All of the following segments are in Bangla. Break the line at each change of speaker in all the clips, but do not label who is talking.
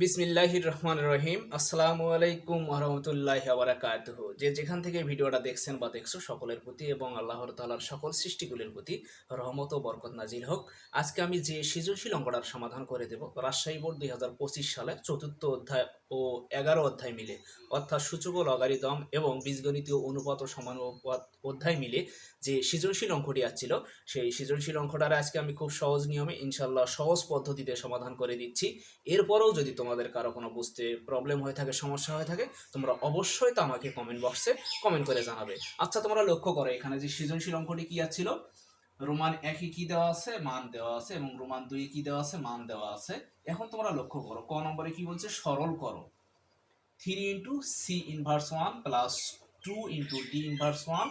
বিসমিল্লাহির রহমান রহিম আসসালামু আলাইকুম রহমতুল্লাহ বারাকাতুহ। যে যেখান থেকে ভিডিওটা দেখছেন বা দেখছ, সকলের প্রতি এবং আল্লাহর তালার সকল সৃষ্টিগুলির প্রতি রহমত ও বরকত নাজির হোক। আজকে আমি যে সৃজনশীল অঙ্কটার সমাধান করে দেব, রাজশাহী বোর্ড দুই হাজার পঁচিশ সালে চতুর্থ অধ্যায় ও এগারো অধ্যায় মিলে, অর্থাৎ সূচক লগারিদম এবং বীজগণিতীয় অনুপাত ও সমানুপাত অধ্যায় মিলে যে সৃজনশীল অঙ্কটি আসছিল, সেই সৃজনশীল অঙ্কটার আজকে আমি খুব সহজ নিয়মে ইনশাল্লাহ সহজ পদ্ধতিতে সমাধান করে দিচ্ছি। এরপরেও যদি তোমাদের কারও কোনো বুঝতে প্রবলেম হয়ে থাকে, সমস্যা হয়ে থাকে, তোমরা অবশ্যই তা আমাকে কমেন্ট বক্সে কমেন্ট করে জানাবে। আচ্ছা তোমরা লক্ষ্য করো, এখানে যে সৃজনশীল অঙ্কটি কি আসছিল রোমান একই কি দেওয়া আছে? মান দেওয়া আছে এবং রোমান দুই কি দেওয়া আছে? মান দেওয়া আছে। এখন তোমরা লক্ষ্য করো, ক নম্বরে কি বলছে? সরল করো। Three into C inverse one plus two into D inverse one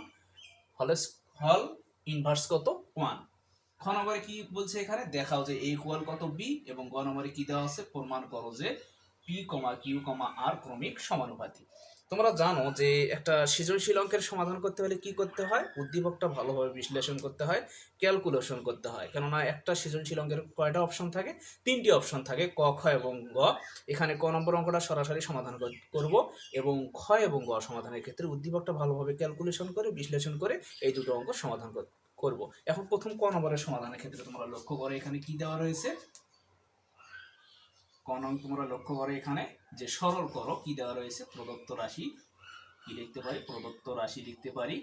হলে হল ইনভার্স কত? ওয়ান খ নম্বরে কি বলছে এখানে? দেখাও যে এ ইকুয়াল কত বি এবং গ নম্বরে কি দেওয়া আছে? প্রমাণ করো যে পি কমা কিউ কমা আর ক্রমিক সমানুপাতি তোমরা জানো যে একটা সৃজনশীল অঙ্কের সমাধান করতে হলে কি করতে হয়? উদ্দীপকটা ভালোভাবে বিশ্লেষণ করতে হয়, ক্যালকুলেশন করতে হয়। কেননা একটা সৃজনশীল অঙ্কের কয়টা অপশন থাকে? তিনটি অপশন থাকে, ক, খ এবং গ। এখানে ক নম্বর অঙ্কটা সরাসরি সমাধান কর- করব এবং খ এবং গ সমাধানের ক্ষেত্রে উদ্দীপকটা ভালোভাবে ক্যালকুলেশন করে, বিশ্লেষণ করে এই দুটো অঙ্ক সমাধান কর- করব। এখন প্রথম ক নম্বরের সমাধানের ক্ষেত্রে তোমরা লক্ষ্য করো, এখানে কি দেওয়া রয়েছে? ক নং তোমরা লক্ষ্য করো এখানে যে সরল করো, কি দেওয়া রয়েছে? প্রদত্ত রাশি। কি লিখতে পারি? প্রদত্ত রাশি লিখতে পারি।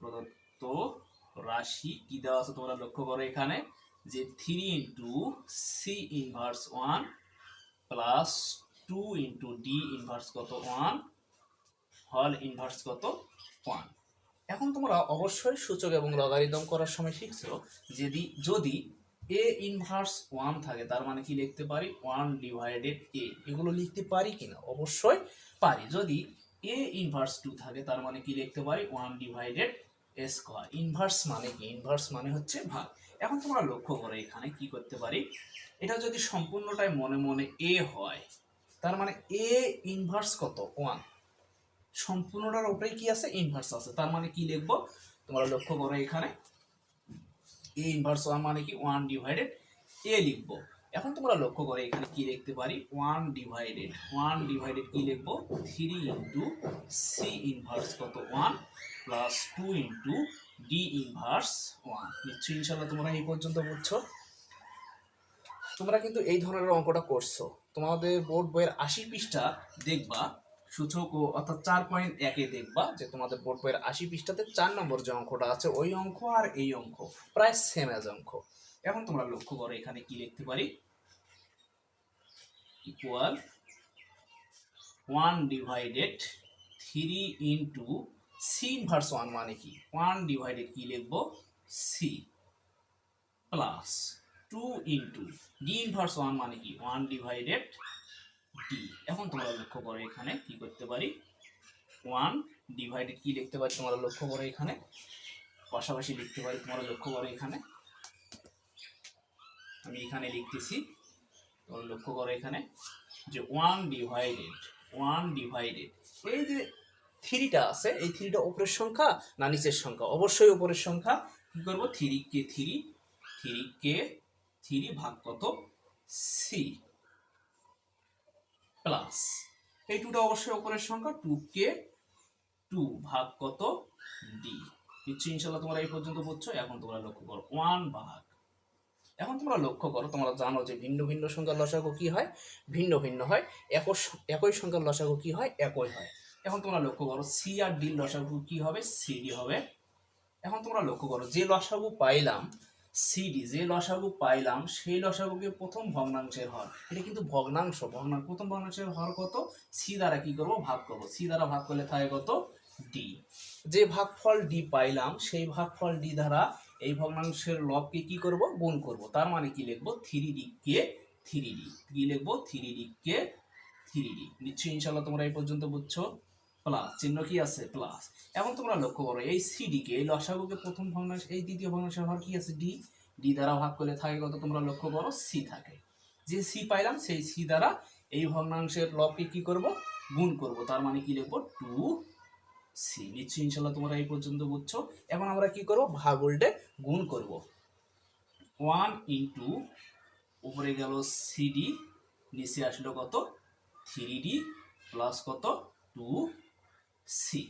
প্রদত্ত রাশি কি দেওয়া আছে তোমরা লক্ষ্য করো এখানে? যে three into C inverse one plus two into D inverse কত ওয়ান হল ইনভার্স কত ওয়ান এখন তোমরা অবশ্যই সূচক এবং লগারিদম করার সময় শিখছো যদি যদি এ ইনভার্স ওয়ান থাকে, তার মানে কি লিখতে পারি? ওয়ান ডিভাইডেড এ এগুলো লিখতে পারি কিনা? অবশ্যই পারি। যদি এ ইনভার্স টু থাকে, তার মানে কি লিখতে পারি? One divided A square inverse মানে কি? ইনভার্স মানে হচ্ছে ভাগ। এখন তোমরা লক্ষ্য করো এখানে কি করতে পারি? এটা যদি সম্পূর্ণটাই মনে মনে এ হয়, তার মানে এ ইনভার্স কত? ওয়ান সম্পূর্ণটার উপরে কি আছে? ইনভার্স আছে। তার মানে কি লিখব? তোমরা লক্ষ্য করো এখানে। এ ইনভার্স ওয়ান মানে কি? ওয়ান ডিভাইডেড এ লিখব। এখন তোমরা লক্ষ্য করো এখানে কি লিখতে পারি? ওয়ান ডিভাইডেড ওয়ান ডিভাইডেড কি লিখব? থ্রি ইন্টু সি ইনভার্স কত? One plus two into D inverse one নিশ্চয়ই ইনশাল্লাহ তোমরা এই পর্যন্ত বুঝছ। তোমরা কিন্তু এই ধরনের অঙ্কটা করছ। তোমাদের বোর্ড বইয়ের আশি পৃষ্ঠা দেখবা। সূচক অর্থাৎ চার পয়েন্ট একে দেখবা যে তোমাদের বোর্ড বইয়ের আশি পৃষ্ঠাতে চার নম্বর যে অঙ্কটা আছে, ওই অঙ্ক আর এই অঙ্ক প্রায় সেম অ্যাজ অঙ্ক। এখন তোমরা লক্ষ্য করো এখানে কি লিখতে পারি? Equal one divided three into C inverse one মানে কি? ওয়ান ডিভাইডেড কি লিখব? C plus two into D inverse one মানে কি? ওয়ান ডিভাইডেড ডি এখন তোমরা লক্ষ্য করো এখানে, কি করতে পারি? ওয়ান ডিভাইডেড কি লিখতে পারি তোমরা লক্ষ্য করো এখানে? পাশাপাশি লিখতে পারি তোমরা লক্ষ্য করো এখানে। আমি এখানে লিখতেছি, তোমরা লক্ষ্য করো এখানে, যে ওয়ান ডিভাইডেড ওয়ান ডিভাইডেড এই যে থ্রিটা আছে, এই থ্রিটা উপরের সংখ্যা না নিচের সংখ্যা? অবশ্যই উপরের সংখ্যা। কি করব? থ্রি কে থ্রি থ্রি কে থ্রি ভাগ কত? C plus. এই টুটা অবশ্যই উপরের সংখ্যা টু কে টু ভাগ কত ডি নিশ্চয়ই ইনশাল্লাহ তোমরা এই পর্যন্ত বুঝছ, এখন তোমরা লক্ষ্য করো ওয়ান ভাগ। এখন তোমরা লক্ষ্য করো, তোমরা জানো যে ভিন্ন ভিন্ন সংখ্যার লসাগু কি হয়? ভিন্ন ভিন্ন হয়, একই সংখ্যার লসাগু কি হয়? একই হয়। এখন তোমরা লক্ষ্য করো সি আর ডির লসাগু কি হবে? সিডি হবে। এখন তোমরা লক্ষ্য করো, যে লসাগু পাইলাম সিডি যে লসাগু পাইলাম, সেই লসাগুকে প্রথম ভগ্নাংশের হর। এটা কিন্তু ভগ্নাংশ। ভগ্নাংশ প্রথম ভগ্নাংশের হর কত? সি দ্বারা কি করব? ভাগ করব। সি দ্বারা ভাগ করলে থাকে কত? ডি যে ভাগফল ডি পাইলাম, সেই ভাগফল ডি দ্বারা এই ভগ্নাংশের লবকে কি করব? গুণ করব। তার মানে কি লিখব? Three D three D. কি লিখব? Three D three D. নিশ্চয়ই ইনশাল্লাহ তোমরা এই পর্যন্ত বুঝছ। প্লাস চিহ্ন কি আছে? প্লাস এখন তোমরা লক্ষ্য করো, এই সিডিকে এই লসাগুকে প্রথম ভগ্নাংশ এই দ্বিতীয় ভগ্নাংশের হর কি আছে? ডি ডি দ্বারা ভাগ করলে থাকে কত? তোমরা লক্ষ্য করো সি থাকে। যে সি পাইলাম, সেই সি দ্বারা এই ভগ্নাংশের লবকে কি করব? গুণ করব। তার মানে কি লিখব? টু সি নিশ্চয়ই ইনশাল্লাহ তোমরা এই পর্যন্ত বুঝছ। এখন আমরা কি করব? ভাগ উল্টে গুণ করব। ওয়ান ইন্টু উপরে গেল সিডি নিচে আসলো কত? থ্রি ডি প্লাস কত? টু সি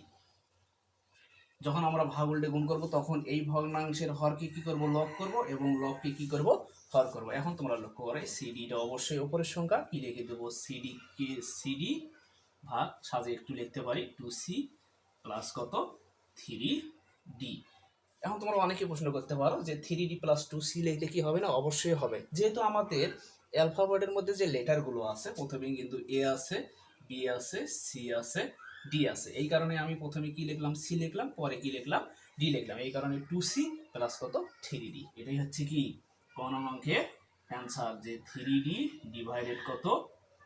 যখন আমরা ভাগ উল্টে গুণ করব, তখন এই ভগ্নাংশের হরকে কি করব? লক করব এবং লককে কি করব? হর করব। এখন তোমরা লক্ষ্য করে সিডিটা অবশ্যই উপরের সংখ্যা। কি লিখে দেবো? সিডি কে সিডি ভাগ সাজে একটু লিখতে পারি। টু সি প্লাস কত? থ্রি ডি এখন তোমরা অনেকে প্রশ্ন করতে পারো যে three D plus two C লিখলে কি হবে না? অবশ্যই হবে। যেহেতু আমাদের অ্যালফাবেটের মধ্যে যে লেটারগুলো আছে প্রথমে কিন্তু এ আছে বি আছে সি আছে ডি আছে। এই কারণে আমি প্রথমে কি লিখলাম? সি লিখলাম, পরে কি লিখলাম ডি লিখলাম। এই কারণে টু সি প্লাস কত? থ্রি ডি এটাই হচ্ছে কি? কোন অঙ্কের অ্যান্সার যে থ্রি ডি ডিভাইডেড কত?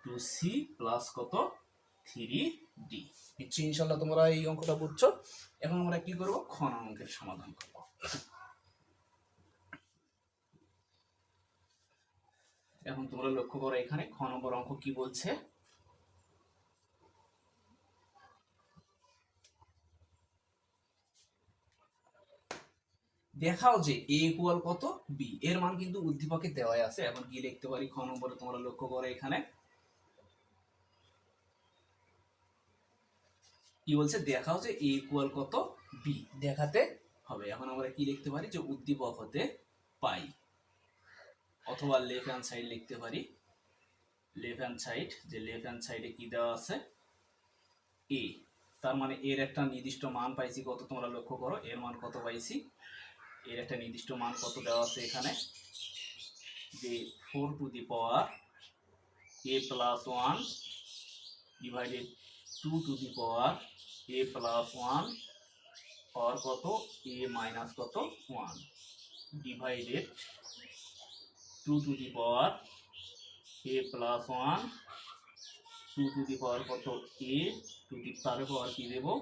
টু সি প্লাস কত? থ্রি ডি নিশ্চয়ই ইনশাল্লাহ তোমরা এই অঙ্কটা বুঝছ। এখন আমরা কি করব? খ নং অঙ্কের সমাধান করব। এখন তোমরা লক্ষ্য করো এখানে খ নম্বর অঙ্ক কি বলছে? দেখাও যে এ ইকুয়াল কত বি এর মান কিন্তু উদ্দীপকে দেওয়াই আছে। এখন কি লিখতে পারি? খ নম্বরে তোমরা লক্ষ্য করো এখানে। কি বলছে? দেখাও যে এ ইকুয়াল কত বি দেখাতে হবে। এখন আমরা কি লিখতে পারি? যে উদ্দীপক হতে পাই। অথবা লেফট হ্যান্ড সাইড লিখতে পারি। লেফট হ্যান্ড সাইড যে লেফট হ্যান্ড সাইডে কি দেওয়া আছে? এ তার মানে এর একটা নির্দিষ্ট মান পাইছি কত? তোমরা লক্ষ্য করো, এর মান কত পাইছি? এর একটা নির্দিষ্ট মান কত দেওয়া আছে এখানে। যে four to the power A plus one divided two to the power A plus one power কত? এ মাইনাস কত? One divided two to the power A plus one two to the power কত? এ টু দি তার পাওয়ার কি দেবো?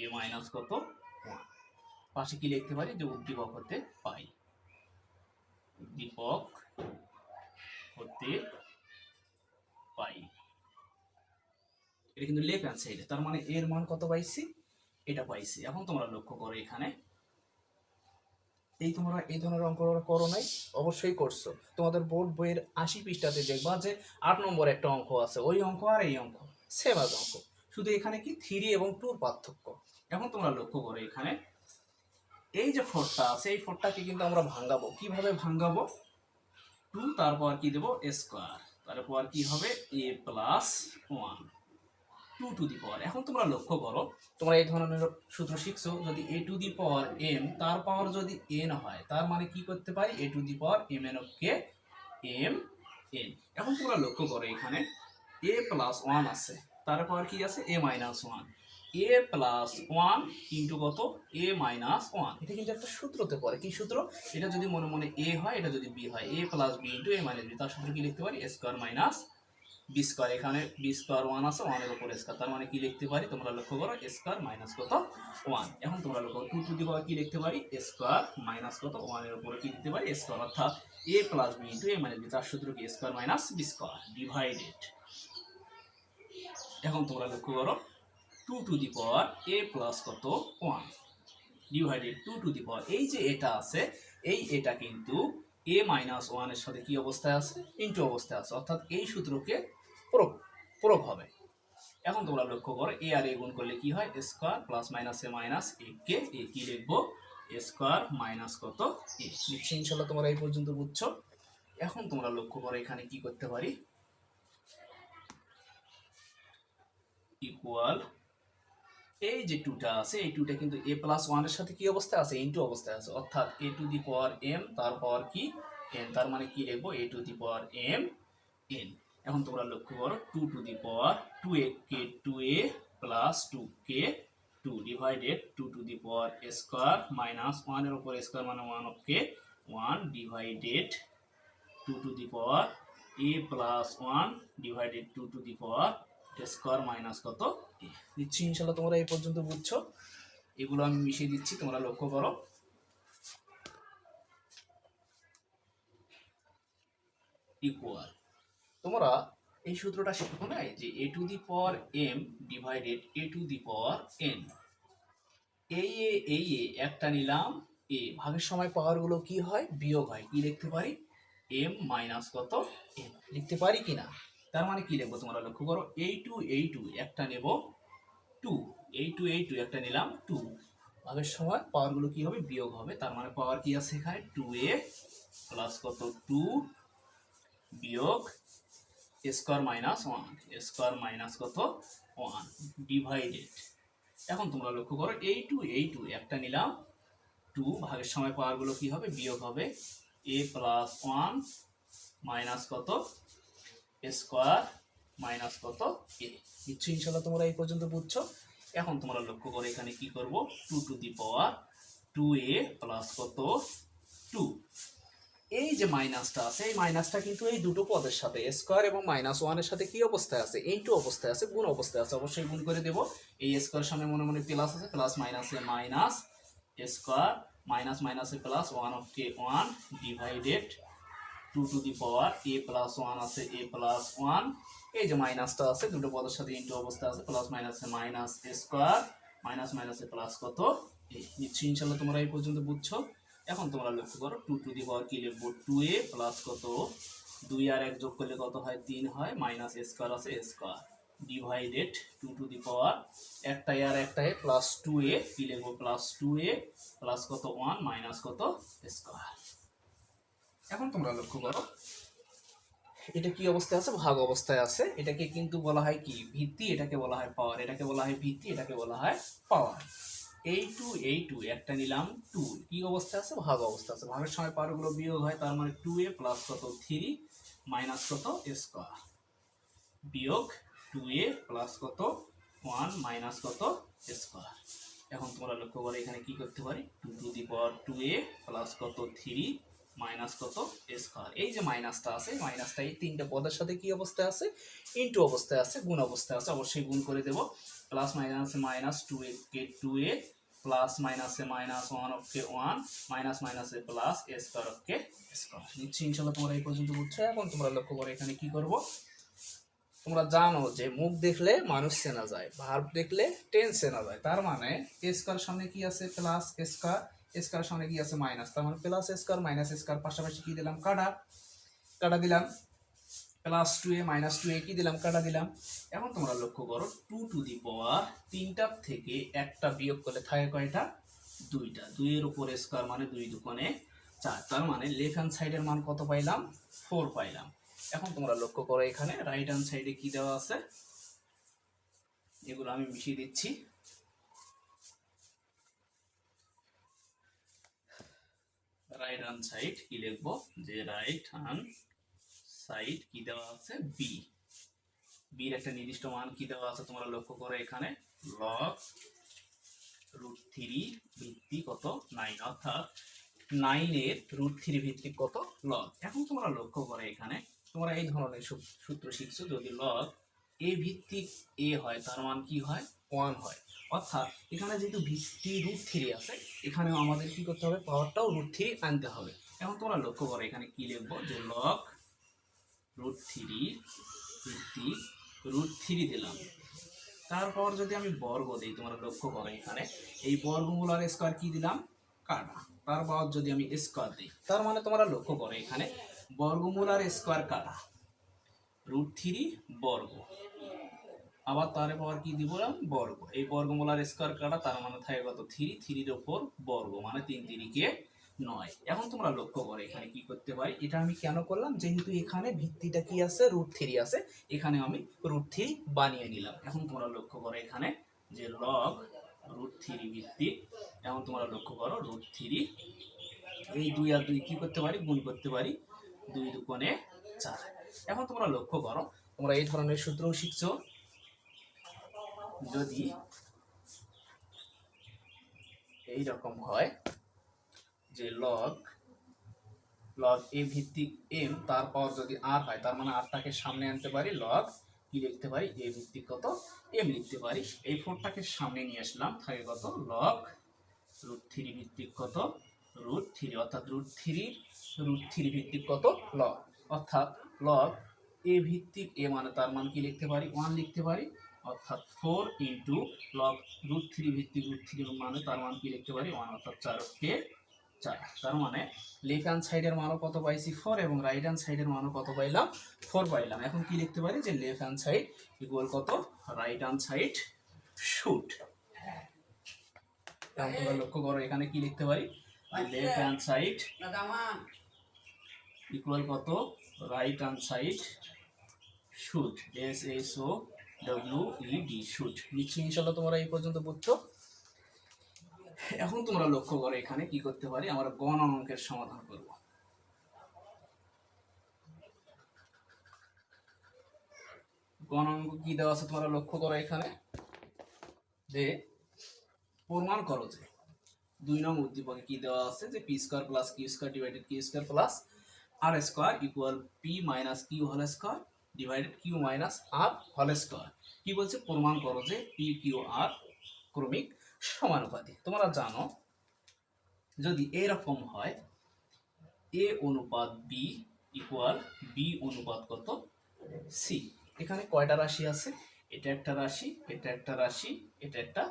এ মাইনাস কত? ওয়ান পাশে কি লিখতে পারি? যে উদ্দীপক হতে পাই। উদ্দীপক হতে পাই। এটা কিন্তু লেফট হ্যান্ড সাইডে তার মানে এর মান কত পাইছি? এটা পাইছি। এখন তোমরা লক্ষ্য করো এখানে। এই তোমরা এই ধরনের অঙ্ক করো নাই। অবশ্যই করছ। তোমাদের বোর্ড বইয়ের আশি পৃষ্ঠাতে দেখবা যে আট নম্বর একটা অঙ্ক আছে। ওই অঙ্ক আর এই অঙ্ক। সেম অঙ্ক। শুধু এখানে কি থ্রি এবং টুর পার্থক্য। এখন তোমরা লক্ষ্য করো এখানে। এই যে ফোরটা আছে এই ফোরটাকে কিন্তু আমরা ভাঙাবো। কীভাবে ভাঙাবো? টু, তারপর কি দেবো? স্কোয়ার। তারপর কি হবে? A plus one. Two to the power. এখন তোমরা লক্ষ্য করো, তোমরা এই ধরনের সূত্র শিখছো, যদি এ টু দি পাওয়ার এম, তার পাওয়ার যদি এন হয়, তার মানে কি করতে পারি? A to the power M N K M N. এখন তোমরা লক্ষ্য করো এখানে, এ প্লাস ওয়ান আছে তারপর কি আছে? A minus one. A plus one into কত? এ মাইনাস ওয়ান এটা কিন্তু একটা সূত্রতে পড়ে। কি সূত্র? এটা যদি মনে মনে এ হয় এটা যদি বি হয় A plus B into A minus B তার সূত্র কি লিখতে পারি? স্কোয়ার মাইনাস বি স্কোয়ার এখানে বি স্কোয়ার ওয়ান আছে ওয়ানের উপর স্কোয়ার তার মানে কি লিখতে পারি? তোমরা লক্ষ্য করো স্কোয়ার মাইনাস কত? ওয়ান এখন তোমরা লক্ষ্য টু টু দি পাওয়ার কি লিখতে পারি? স্কোয়ার মাইনাস কত? ওয়ানের উপরে কি লিখতে পারি? স্কোয়ার অর্থাৎ A plus B into A minus B তার সূত্র কি? Square minus B square divided এখন তোমরা লক্ষ্য করো two to the power A plus কত one divided two to the power এই যে এটা আছে, এই এটা কিন্তু এ মাইনাস ওয়ানের সাথে কি অবস্থায় আছে? ইন্টু অবস্থায় আছে, অর্থাৎ এই সূত্রকে প্রয়োগ প্রয়োগ হবে। এখন তোমরা লক্ষ্য করো এ আর এ গুণ করলে কি হয়? Square plus minus A minus A K A কি লিখব? স্কোয়ার মাইনাস কত এ নিশ্চয়ই ইনশাল্লাহ তোমরা এই পর্যন্ত বুঝছ। এখন তোমরা লক্ষ্য করো, এখানে কি করতে পারি? ইকুয়াল এই যে টুটা আছে, এই টুটা কিন্তু এ প্লাস ওয়ানের সাথে কি অবস্থায় আছে? ইন্টু অবস্থায় আছে। অর্থাৎ এ টু দি পাওয়ার এম তার পাওয়ার কি? এন তার মানে কি লিখব? A to the power m n এখন তোমরা লক্ষ্য করো two to the power two a k two a plus two k two divided two to the power square minus ওয়ানের উপর স্কোয়ার মানে one of k one divided two to the power a plus one divided two to the power square minus কত? এ। দিচ্ছি, ইনশাল্লাহ তোমরা এই পর্যন্ত বুঝছ। এগুলো আমি মিশিয়ে দিচ্ছি, তোমরা লক্ষ্য করো। ইকুয়াল তোমরা এই সূত্রটা শিখো না যে a to the power m divided a to the power n এই এ এই এ একটা নিলাম এ ভাগের সময় পাওয়ারগুলো কি হয়? বিয়োগ হয়। কি লিখতে পারি? এম মাইনাস কত? এন লিখতে পারি কি না তার মানে কি লিখব তোমরা লক্ষ্য করো? এই টু এই টু একটা নেব টু এই টু এই টু একটা নিলাম টু ভাগের সময় পাওয়ারগুলো কি হবে? বিয়োগ হবে। তার মানে পাওয়ার কি আছে এখানে? টু এ প্লাস কত? টু বিয়োগ square minus one square minus কত? ওয়ান ডিভাইডেড এখন তোমরা লক্ষ্য করো, এই টু এই টু একটা নিলাম টু ভাগের সময় পাওয়ারগুলো কি হবে? বিয়োগ হবে। এ প্লাস ওয়ান মাইনাস কত? স্কোয়ার মাইনাস কত এ নিশ্চয়ই ইনশাল্লাহ তোমরা এই পর্যন্ত বুঝছ। এখন তোমরা লক্ষ্য করে এখানে কি করব? Two to the power two a plus কত? টু এই যে মাইনাসটা আছে, এই মাইনাসটা কিন্তু এই দুটো পদের সাথে, স্কোয়ার এবং মাইনাস ওয়ানের সাথে কি অবস্থায় আছে? এই টু অবস্থায় আছে, গুণ অবস্থায় আছে, অবশ্যই গুণ করে দেব। এই স্কোয়ার সামনে মনে মনে প্লাস আছে প্লাস মাইনাসে মাইনাস স্কোয়ার মাইনাস মাইনাসে plus one of k one divided two to the power a plus one আছে এ প্লাস ওয়ান এই যে মাইনাসটা আছে, দুটো পদের সাথে ইন্টু অবস্থা আছে প্লাস মাইনাসে মাইনাস এ স্কোয়ার মাইনাস মাইনাসে প্লাস কত? এই নিশ্চয়ই ইনশাল্লাহ তোমরা এই পর্যন্ত বুঝছ। এখন তোমরা লক্ষ্য করো টু টু দি পাওয়ার কি লিখব? টু এ প্লাস কত? দুই আর এক যোগ করলে কত হয়? তিন হয় মাইনাস স্কোয়ার আছে square divided two to the power একটাই আর একটাই প্লাস টু এ কি লিখব? প্লাস টু এ প্লাস কত? ওয়ান মাইনাস কত? স্কোয়ার এখন তোমরা লক্ষ্য করো। এটা কি অবস্থায় আছে? ভাগ অবস্থায় আছে। এটাকে কিন্তু বলা হয় কি? ভিত্তি, এটাকে বলা হয় পাওয়ার এটাকে বলা হয় ভিত্তি, এটাকে বলা হয় পাওয়ার এই টু এই টু একটা নিলাম টু কি অবস্থায় আছে? ভাগ অবস্থা আছে। ভাগের সময় পাওয়ারগুলো বিয়োগ হয়, তার মানে টু এ প্লাস কত? থ্রি মাইনাস কত? স্কোয়ার বিয়োগ টু এ প্লাস কত? ওয়ান মাইনাস কত? স্কোয়ার এখন তোমরা লক্ষ্য করে, এখানে কি করতে পারি? Two to the power two a plus কত? থ্রি মাইনাস কত? স্কোয়ার এই যে মাইনাসটা আছে মাইনাসটা এই তিনটে পদের সাথে কি অবস্থায় আছে? ইনটু অবস্থায় আছে, গুণ অবস্থায় আছে, অবশ্যই গুণ করে দেব। প্লাস মাইনাসে minus two a k two a plus মাইনাসে minus one of k one minus মাইনাসে plus square of k square নিশ্চয়ই ইনশাল্লাহ তোমরা এই পর্যন্ত বুঝছ। এখন তোমরা লক্ষ্য করে এখানে কি করব? তোমরা জানো যে মুখ দেখলে মানুষ চেনা যায় ভার্ব দেখলে টেন্স চেনা যায়। তার মানে স্কোয়ার সামনে কি আছে? প্লাস স্কোয়ার স্কোয়ার সামনে কি আছে? মাইনাস তার মানে প্লাস স্কোয়ার মাইনাস স্কোয়ার পাশাপাশি কি দিলাম? কাটা। কাটা দিলাম। Plus two a minus two a কি দিলাম? কাটা দিলাম। এখন তোমরা লক্ষ্য করো টু টু দি পাওয়ার তিনটার থেকে একটা বিয়োগ করলে থাকে কয়টা? দুইটা। দুইয়ের উপর স্কোয়ার মানে দুই দুকোণে চার। তার মানে লেফট হ্যান্ড সাইডের মান কত পাইলাম? ফোর পাইলাম। এখন তোমরা লক্ষ্য করো এখানে রাইট হ্যান্ড সাইডে কি দেওয়া আছে? এগুলো আমি মিশিয়ে দিচ্ছি। রাইট হ্যান্ড সাইড কি লিখব? যে রাইট হ্যান্ড সাইড কি দেওয়া আছে? বি বির একটা নির্দিষ্ট মান কি দেওয়া আছে তোমরা লক্ষ্য করো এখানে? লগ রুট থ্রি ভিত্তি কত? নাইন অর্থাৎ নাইনের রুট থ্রি ভিত্তিক কত? লগ এখন তোমরা লক্ষ্য করো এখানে, তোমরা এই ধরনের সূত্র শিখছো, যদি লগ এ ভিত্তিক এ হয়, তার মান কি হয়? ওয়ান হয়। অর্থাৎ এখানে যেহেতু ভিত্তি রুট থ্রি আছে, এখানেও আমাদের কি করতে হবে? পাওয়ারটাও রুট থ্রি আনতে হবে। এখন তোমরা লক্ষ্য করো, এখানে কি লিখব? যে লগ রুট থ্রি ভিত্তি রুট থ্রি দিলাম। তারপর যদি আমি বর্গ দিই, তোমরা লক্ষ্য করো এখানে, এই বর্গমূল আর স্কোয়ার কি দিলাম? কাটা। তারপর যদি আমি স্কোয়ার দিই, তার মানে তোমরা লক্ষ্য করো এখানে, বর্গমূল আর স্কোয়ার কাটা। রুট থ্রি বর্গ। আবার তার পর কি দিব বর্গ। এই বর্গমূল আর স্কোয়ার কাটা তার মানে থাকে কত? থ্রি থ্রির ওপর বর্গ মানে তিন তিরিকে নয়। এখন তোমরা লক্ষ্য করো এখানে কি করতে পারি? এটা আমি কেন করলাম? যেহেতু এখানে ভিত্তিটা কি আছে? রুট থ্রি আছে। এখানে আমি রুট থ্রি বানিয়ে নিলাম। এখন তোমরা লক্ষ্য করো এখানে যে লগ রুট থ্রি ভিত্তি। এখন তোমরা লক্ষ্য করো রুট থ্রি এই দুই আর দুই কি করতে পারি? গুণ করতে পারি দুই দুকোণে চার। এখন তোমরা লক্ষ্য করো, তোমরা এই ধরনের সূত্রও শিখছো। যদি এই রকম হয় যে লগ লগ এ ভিত্তিক এম তারপর যদি আর হয়, তার মানে আরটাকে সামনে আনতে পারি লগ কি লিখতে পারি? এ ভিত্তিক কত? এম লিখতে পারি। এই ফোরটাকে সামনে নিয়ে আসলাম থাকে কত? লগ রুট থ্রি ভিত্তিক কত? রুট থ্রি অর্থাৎ রুট থ্রি রুট থ্রি ভিত্তিক কত? লগ অর্থাৎ লগ এ ভিত্তিক এ মানে তার মান কি লিখতে পারি? ওয়ান লিখতে পারি। অর্থাৎ four into log root three ভিত্তিক রুট থ্রি মানে তার মান কি লিখতে পারি? ওয়ান অর্থাৎ চারকে চার। তার মানে লেফট হ্যান্ড সাইডের মানও কত পাইছি? ফোর এবং রাইট হ্যান্ড সাইডের মানও কত পাইলাম? ফোর পাইলাম। এখন কি লিখতে পারি? যে লেফট হ্যান্ড সাইড ইকুয়াল কত? রাইট হ্যান্ড সাইড শুট তোমরা লক্ষ্য করো এখানে কি লিখতে পারি? লেফট হ্যান্ড সাইড ইকুয়াল কত? Right hand side shoot S S ও ডব্লিউ ডি নিশ্চয়ই ইনশাল্লাহ তোমরা এই পর্যন্ত বুঝছ। এখন তোমরা লক্ষ্য করো এখানে কি করতে পারি, আমরা গণ অঙ্কের সমাধান করব। গণ অঙ্ক কি দেওয়া আছে তোমরা লক্ষ্য করো এখানে? যে প্রমাণ করো যে দুই নং উদ্দীপকে কি দেওয়া আছে, যে p square plus q square divided q square plus r square equal p minus q whole square divided q minus r whole square কি বলছে? প্রমাণ করো যে পি কিউ আর ক্রমিক সমানুপাতি তোমরা জানো, যদি এরকম হয় এ অনুপাত বি ইকুয়াল বি অনুপাত কত? সি এখানে কয়টা রাশি আছে? এটা একটা রাশি, এটা একটা রাশি, এটা একটা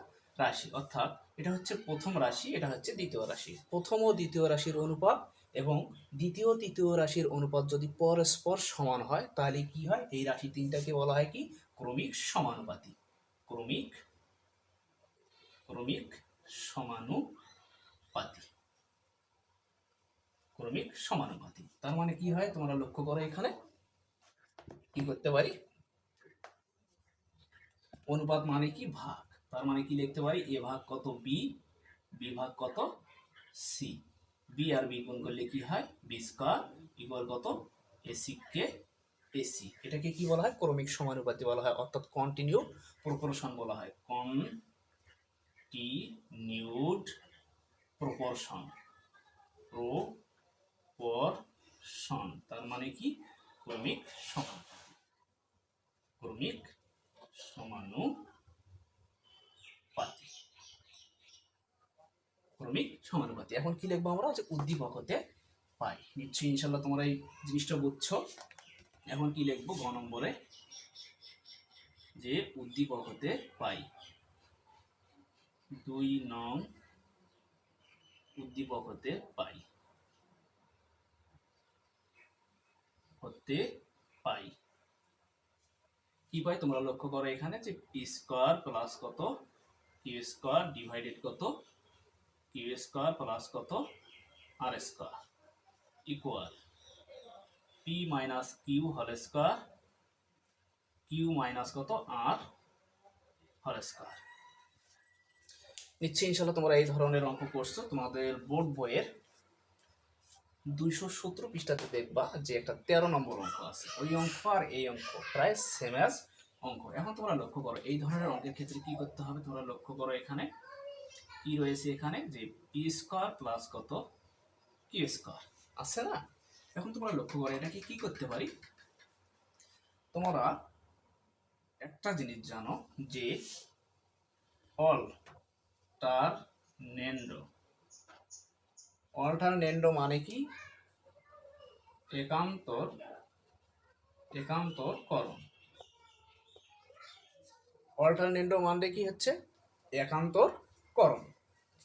রাশি। অর্থাৎ এটা হচ্ছে প্রথম রাশি, এটা হচ্ছে দ্বিতীয় রাশি। প্রথম ও দ্বিতীয় রাশির অনুপাত এবং দ্বিতীয় তৃতীয় রাশির অনুপাত যদি পরস্পর সমান হয়, তাহলে কি হয়? এই রাশি তিনটাকে বলা হয় কি? ক্রমিক সমানুপাতি। ক্রমিক ক্রমিক সমানুপাতি। ক্রমিক সমানুপাতি। তার মানে কি হয়? তোমরা লক্ষ্য করো এখানে। কি করতে পারি? অনুপাত মানে কি? ভাগ। তার মানে কি লিখতে পারি? এ ভাগ কত? বি। বি ভাগ কত? সি। বি আর বি গুণ করলে কি হয়? বি স্কোয়ার ইকুয়াল কত? এসি কে এসি এটাকে কি বলা হয়? ক্রমিক সমানুপাতি বলা হয়, অর্থাৎ কন্টিনিউ প্রপোর্শন বলা হয়। কন্টিনিউড প্রপোর্শন প্রপোর্শন তার মানে কি? ক্রমিক সমান। ক্রমিক সমানুপাতি। ক্রমিক সমানুপাতি এখন কি লিখব আমরা? যে উদ্দীপক হতে পাই। নিশ্চয়ই ইনশাল্লাহ তোমরা এই জিনিসটা বুঝছ। এখন কি লিখব? গ নম্বরে। যে উদ্দীপক হতে পাই। দুই নং উদ্দীপক হতে পাই। হতে পাই। কি পাই? তোমরা লক্ষ্য করো এখানে যে পি স্কোয়ার প্লাস কত? কিউ স্কোয়ার ডিভাইডেড কত? কিউ স্কোয়ার প্লাস কত? R square equal p minus q whole square q minus কত? আর হল স্কোয়ার নিশ্চয়ই ইনশাল্লাহ তোমরা এই ধরনের অঙ্ক করছ। তোমাদের বোর্ড বইয়ের দুইশো সতেরো পৃষ্ঠাতে দেখবা যে একটা তেরো নম্বর অঙ্ক আছে। ওই অঙ্ক আর এই অঙ্ক প্রায় সেম অ্যাজ অঙ্ক। এখন তোমরা লক্ষ্য করো, এই ধরনের অঙ্কের ক্ষেত্রে কি করতে হবে? তোমরা লক্ষ্য করো এখানে কি রয়েছে এখানে? যে পি স্কোয়ার প্লাস কত? কিউ স্কোয়ার আছে না? এখন তোমরা লক্ষ্য করো, এটাকে কি করতে পারি? তোমরা একটা জিনিস জানো যে অল্টারনেন্ডো অল্টারনেন্ডো মানে কি? একান্তর একান্তর একান্তরকরণ অল্টারনেন্ডো মানে কি হচ্ছে? একান্তরকরণ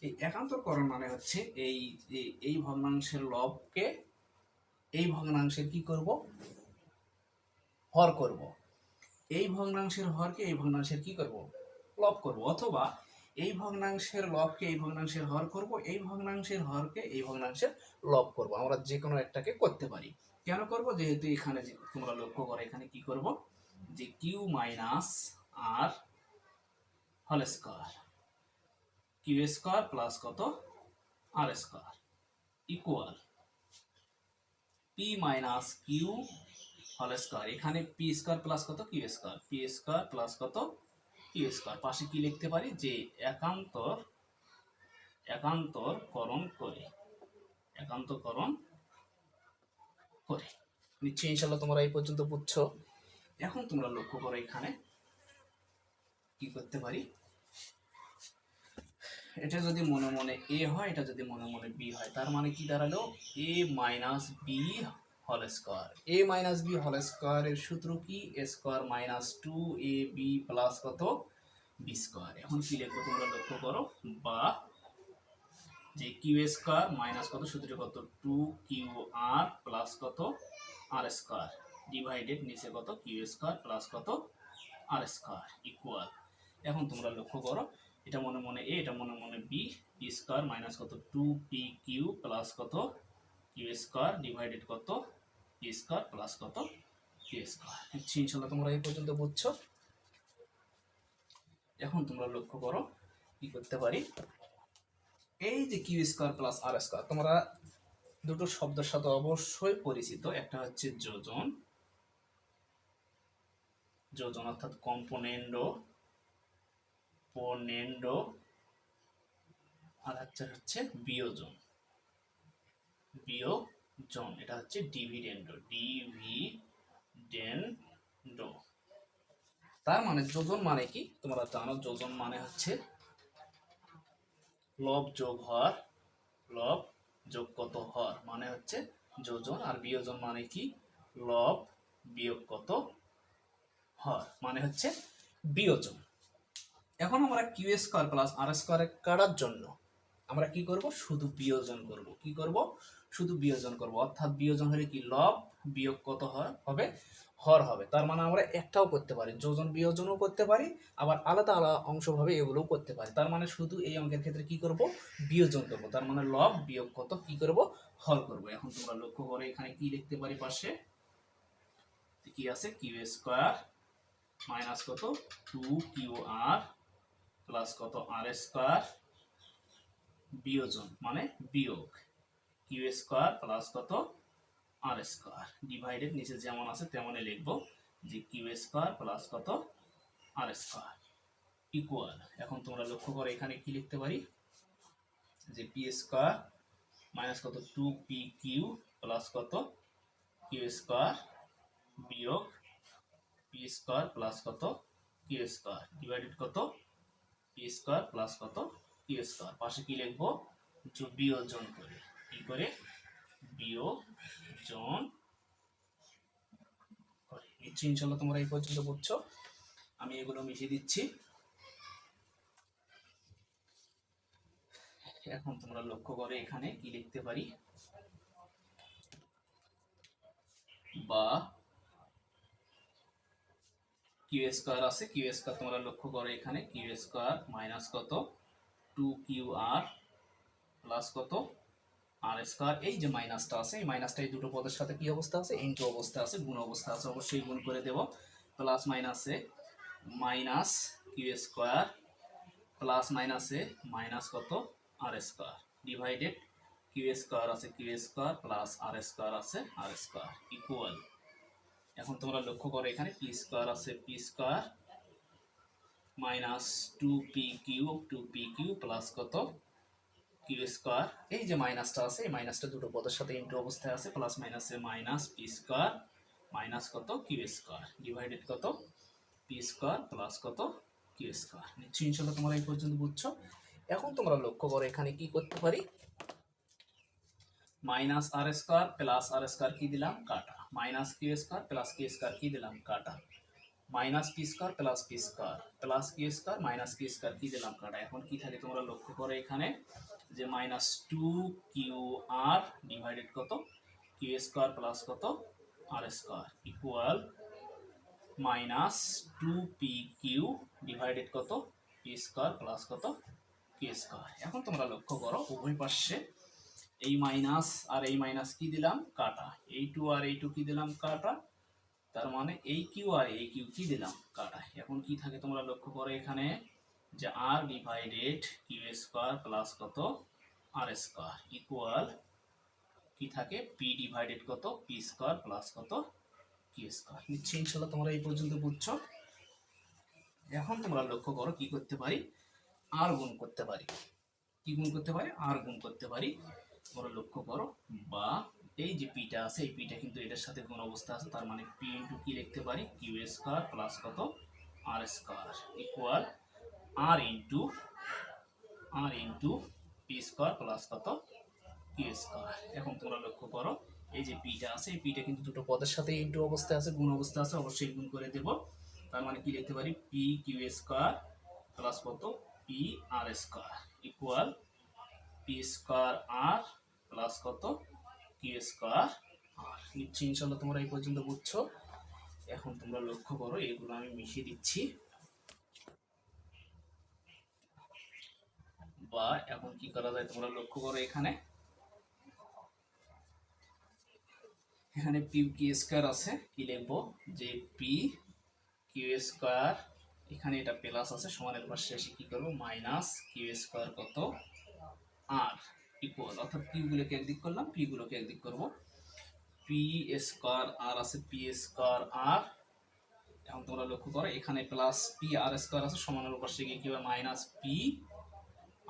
এই একান্তরকরণ মানে হচ্ছে এই এই- এই ভগ্নাংশের লবকে এই ভগ্নাংশের কি করব? হর করব। এই ভগ্নাংশের হরকে এই ভগ্নাংশের কি করব? লব করব। অথবা এই ভগ্নাংশের লবকে এই ভগ্নাংশের হর করব, এই ভগ্নাংশের হরকে এই ভগ্নাংশের লব করব। আমরা যে কোনো একটাকে করতে পারি। কেন করব? যেহেতু এখানে যে তোমরা লক্ষ্য করো, এখানে কি করব? যে কিউ মাইনাস আর হল স্কোয়ার। কিউ স্কোয়ার প্লাস কত? R square. Equal p minus q whole square. এখানে পি স্কোয়ার প্লাস কত? Q square. P square plus কত? Q square. পাশে কি লিখতে পারি? যে একান্তর একান্তরকরণ করে। একান্তকরণ করে। নিশ্চয়ই ইনশাল্লাহ তোমরা এই পর্যন্ত বুঝছ। এখন তোমরা লক্ষ্য করো এখানে কি করতে পারি? এটা যদি মনে মনে এ হয়, এটা যদি মনে মনে বি হয়, তার মানে কি দাঁড়াল? A minus b whole square a minus b whole স্কোয়ারের সূত্র কি? A square minus two a b plus কত? বি স্কোয়ার এখন কি লিখব তোমরা লক্ষ্য করো? বা যে কিউ স্কোয়ার মাইনাস কত? সূত্রে কত? টু কিউ আর প্লাস কত? আর স্কোয়ার ডিভাইডেড নিচে কত? কিউ স্কোয়ার প্লাস কত? আর স্কোয়ার ইকুয়াল এখন তোমরা লক্ষ্য করো এটা মনে মনে এ এটা মনে মনে বি পি স্কোয়ার মাইনাস কত? টু পি কিউ প্লাস কত? কিউ স্কোয়ার ডিভাইডেড কত? পি স্কোয়ার প্লাস কত? কিউ স্কোয়ার ইনশাল্লাহ তোমরা এই পর্যন্ত বুঝছ। এখন তোমরা লক্ষ্য করো, কি করতে পারি? এই যে q square plus r square তোমরা দুটো শব্দের সাথে অবশ্যই পরিচিত। একটা হচ্ছে যোজন। যোজন অর্থাৎ কম্পোনেন্ডো পোনেন্ডো আর হচ্ছে হচ্ছে বিয়োজন। বিয়োজন, এটা হচ্ছে ডিভিডেন্ডো ডিভিডেন্ডো। তার মানে যোজন মানে কি? তোমরা জানো যোজন মানে হচ্ছে লব যোগ হর লব যোগ কত হর মানে হচ্ছে যোজন। আর বিয়োজন মানে কি? লব বিয়োগ কত হর মানে হচ্ছে বিয়োজন। এখন আমরা q square plus r square কাটার জন্য আমরা কি করব? শুধু বিয়োজন করব। কি করব? শুধু বিয়োজন করব। অর্থাৎ বিয়োজন হলে কি? লব বিয়োগ কত হবে? হর হবে। তার মানে আমরা একটাও করতে পারি। যোজন বিয়োজনও করতে পারি, আবার আলাদা আলাদা অংশভাবে এগুলোও করতে পারি। তার মানে শুধু এই অঙ্কের ক্ষেত্রে কি করব? বিয়োজন করব। তার মানে লব বিয়োগ কত? কি করব? হর করব। এখন তোমরা লক্ষ্য করে, এখানে কি লিখতে পারি পাশে? কি আছে? কিউ স্কোয়ার মাইনাস কত? টু কিউ আর প্লাস কত? আর স্কোয়ার বিয়োজন মানে বিয়োগ। কিউ স্কোয়ার প্লাস কত? আর স্কোয়ার ডিভাইডেড নিচে যেমন আছে তেমনই লিখব যে কিউ স্কোয়ার প্লাস কত? আর স্কোয়ার ইকুয়াল এখন তোমরা লক্ষ্য করো এখানে কি লিখতে পারি? যে পি স্কোয়ার মাইনাস কত? টু পি কিউ প্লাস কত? কিউ স্কোয়ার বিয়োগ পি স্কোয়ার প্লাস কত? কিউ স্কোয়ার ডিভাইডেড কত? পি স্কোয়ার প্লাস কত? কিউ স্কোয়ার পাশে কি লিখব? বিয়োজন করে। কি করে? বিয়োজন করে। নিশ্চয় ইনশাল্লাহ তোমরা এই পর্যন্ত বুঝছ আমি এগুলো মিশিয়ে দিচ্ছি। এখন তোমরা লক্ষ্য করে এখানে কি লিখতে পারি। বা কিউ স্কোয়ার আছে, কিউ স্কোয়ার তোমরা লক্ষ্য করো এখানে, কিউ স্কোয়ার মাইনাস কত? টু কিউ আর প্লাস কত? আর স্কোয়ার, এই যে মাইনাসটা আছে, এই মাইনাসটা এই দুটো পদের সাথে কি অবস্থা আছে? ইন্টু অবস্থা আছে, গুণ অবস্থা আছে, অবশ্যই গুণ করে দেব। প্লাস মাইনাসে মাইনাস কিউ স্কোয়ার, প্লাস মাইনাসে মাইনাস কত? R square, divided q square আছে, q square, plus r square আছে, আর স্কোয়ার, ইকুয়াল। এখন তোমরা লক্ষ্য করো এখানে পি স্কোয়ার আছে p square minus two p q two p q plus কত? কিউ স্কোয়ার এই যে মাইনাসটা আছে, এই মাইনাসটা দুটো পদের সাথে ইন্টু অবস্থায় আছে প্লাস মাইনাসে মাইনাস পি স্কোয়ার মাইনাস কত? কিউ স্কোয়ার ডিভাইডেড কত? পি স্কোয়ার প্লাস কত? কিউ স্কোয়ার নিশ্চয়ই ইনশাল্লাহ তোমরা এই পর্যন্ত বুঝছ। এখন তোমরা লক্ষ্য করো এখানে কি করতে পারি? Minus r square plus r square কি দিলাম? কাটা। Minus q square plus q square কি দিলাম কাটা। Minus p square plus p square plus q square minus q square কি দিলাম কাটা। এখন কি থাকে তোমরা লক্ষ্য করো এখানে যে minus two q r divided কত? কিউ স্কোয়ার প্লাস কত? R square equal minus two p q divided কত? পি স্কোয়ার প্লাস কত? কিউ স্কোয়ার এখন তোমরা লক্ষ্য করো উভয় পাশে এই মাইনাস আর এই মাইনাস কি দিলাম? কাটা। এই টু আর এই টু কি দিলাম? কাটা। তার মানে এই কিউ আর এই কিউ কি দিলাম? কাটা। এখন কি থাকে তোমরা লক্ষ্য করো এখানে? যে r divided q square plus কত? আর স্কোয়ার ইকুয়াল কি থাকে? পি ডিভাইডেড কত? পি স্কোয়ার প্লাস কত? কিউ স্কোয়ার নিশ্চয়ই ইনশাল্লাহ তোমরা এই পর্যন্ত বুঝছ। এখন তোমরা লক্ষ্য করো কি করতে পারি? আর গুণ করতে পারি। কি গুণ করতে পারি? আর গুণ করতে পারি। তোমরা লক্ষ্য করো, বা এই যে পিটা আছে, এই পিটা কিন্তু এটার সাথে কোন অবস্থা আছে, তার মানে পি ইন্টু কি লিখতে পারি? কিউ স্কোয়ার প্লাস কত? R square equal r into r into p square plus কত? কিউ স্কোয়ার এখন তোমরা লক্ষ্য করো, এই যে পিটা আছে, এই পিটা কিন্তু দুটো পদের সাথে ইন্টু অবস্থায় আছে, গুণ অবস্থা আছে, অবশ্যই গুণ করে দেব। তার মানে কি লিখতে পারি? পি কিউ স্কোয়ার প্লাস কত? P r square equal p square r plus কত? কিউ স্কোয়ার আর নিশ্চয়ই ইনশাল্লাহ তোমরা এই পর্যন্ত বুঝছ। এখন তোমরা লক্ষ্য করো, এগুলো আমি মিশিয়ে দিচ্ছি। বা এখন কি করা যায় তোমরা লক্ষ্য করো এখানে। এখানে পি কিউ স্কোয়ার আছে, কি লিখব? যে পি কিউ স্কোয়ার এখানে এটা প্লাস আছে সমানের পাশে এসে কি করব? মাইনাস কিউ স্কোয়ার কত? আর ইকুয়াল অর্থাৎ কিউ গুলোকে একদিক করলাম পি গুলোকে একদিক করব। পি স্কোয়ার আর আছে পি স্কোয়ার আর এখন তোমরা লক্ষ্য করো, এখানে প্লাস পি আর স্কোয়ার আছে, সমানের পাশে গিয়ে কি হবে মাইনাস পি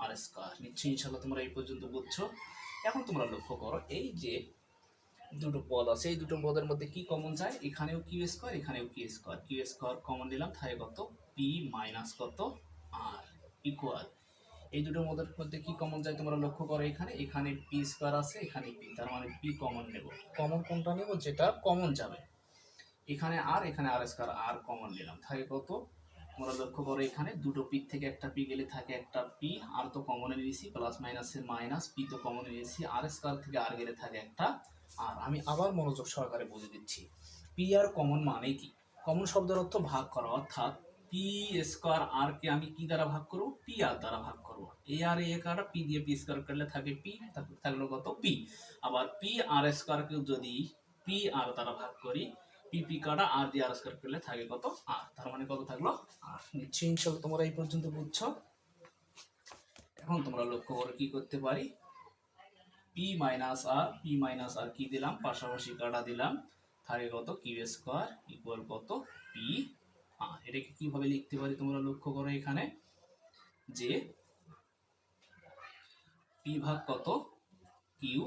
আর স্কোয়ার নিশ্চয়ই ইনশাল্লাহ তোমরা এই পর্যন্ত বুঝছ। এখন তোমরা লক্ষ্য করো, এই যে দুটো পদ আছে, এই দুটো পদের মধ্যে কি কমন যায়? এখানেও কিউ স্কোয়ার এখানেও q square q square common নিলাম থাকে কত? পি মাইনাস কত? আর ইকুয়াল এই দুটোর মধ্যে মধ্যে কি কমন যায় তোমরা লক্ষ্য করো এখানে? এখানে পি স্কোয়ার আছে, এখানে পি তার মানে পি কমন নেব। কমন কোনটা নেব? যেটা কমন যাবে। এখানে আর এখানে আর স্কোয়ার আর কমন নিলাম। থাকে কত? তোমরা লক্ষ্য করো এখানে, দুটো পি থেকে একটা পি গেলে থাকে একটা পি আর তো কমনে নিয়েছি প্লাস মাইনাসের মাইনাস পি তো কমনে নিয়েছি আর স্কোয়ার থেকে আর গেলে থাকে একটা আর আমি আবার মনোযোগ সহকারে বুঝে দিচ্ছি। পি আর কমন মানে কি? কমন শব্দের অর্থ ভাগ করা, অর্থাৎ পি স্কোয়ার আর কে আমি কি দ্বারা ভাগ করব? পি আর দ্বারা ভাগ করব। এ আর এ কাটা পি দিয়ে পি স্কোয়ার করলে থাকে পি থাকল কত পি আবার পি আর স্কোয়ারকে যদি পি আর দ্বারা ভাগ করি পি পি কাটা আর দিয়ে আর স্কোয়ার করলে থাকে কত আর তার মানে কত থাকল আর নিশ্চয়ই ইনশাল্লাহ তোমরা এই পর্যন্ত বুঝছ? এখন তোমরা লক্ষ্য করে কি করতে পারি? P minus r p minus r কি দিলাম? পাশাপাশি কাটা দিলাম। থাকে কত কিউ স্কোয়ার ইকুয়াল কত পি এটাকে কীভাবে লিখতে পারি তোমরা লক্ষ্য করো এখানে, যে পি ভাগ কত কিউ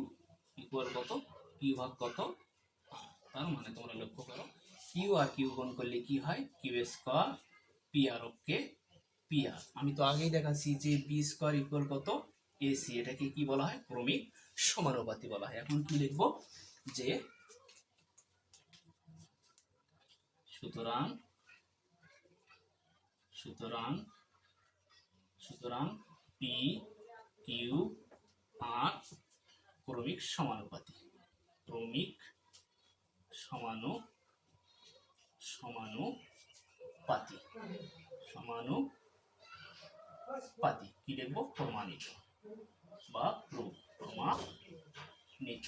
ইকুয়াল কত কিউ ভাগ কত, তার মানে তোমরা লক্ষ্য করো, কিউ আর কিউ গুণ করলে কি হয়? Q square p r okay p r. আমি তো আগেই দেখাচ্ছি যে বি স্কোয়ার ইকুয়াল কত? এসি এটাকে কি বলা হয়? ক্রমিক সমানুপাতি বলা হয়। এখন কি লিখব? যে সুতরাং সুতরাং সুতরাং পি কিউ আর ক্রমিক সমানুপাতি। ক্রমিক সমানু, সমানুপাতি। সমানুপাতি। কি লিখব? প্রমাণিত বা প্রমাণিত।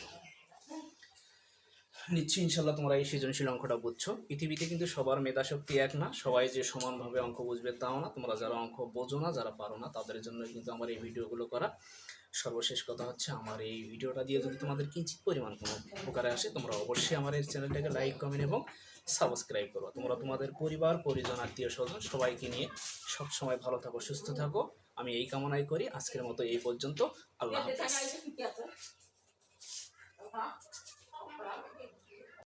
নিশ্চয়ই ইনশাল্লাহ তোমরা এই সৃজনশীল অঙ্কটা বুঝছ। পৃথিবীতে কিন্তু সবার মেধা শক্তি এক না, সবাই যে সমানভাবে অঙ্ক বুঝবে তাও না। তোমরা যারা অঙ্ক বোঝো না, যারা পারো না, তাদের জন্য কিন্তু আমার এই ভিডিওগুলো করা। সর্বশেষ কথা হচ্ছে, আমার এই ভিডিওটা দিয়ে যদি তোমাদের কিঞ্চিত পরিমাণ কোনো উপকারে আসে, তোমরা অবশ্যই আমার এই চ্যানেলটাকে লাইক কমেন্ট এবং সাবস্ক্রাইব করো। তোমরা তোমাদের পরিবার, পরিজন, আত্মীয় স্বজন সবাইকে নিয়ে সবসময় ভালো থাকো, সুস্থ থাকো। আমি এই কামনাই করি। আজকের মতো এই পর্যন্ত। আল্লাহ হাফেজ।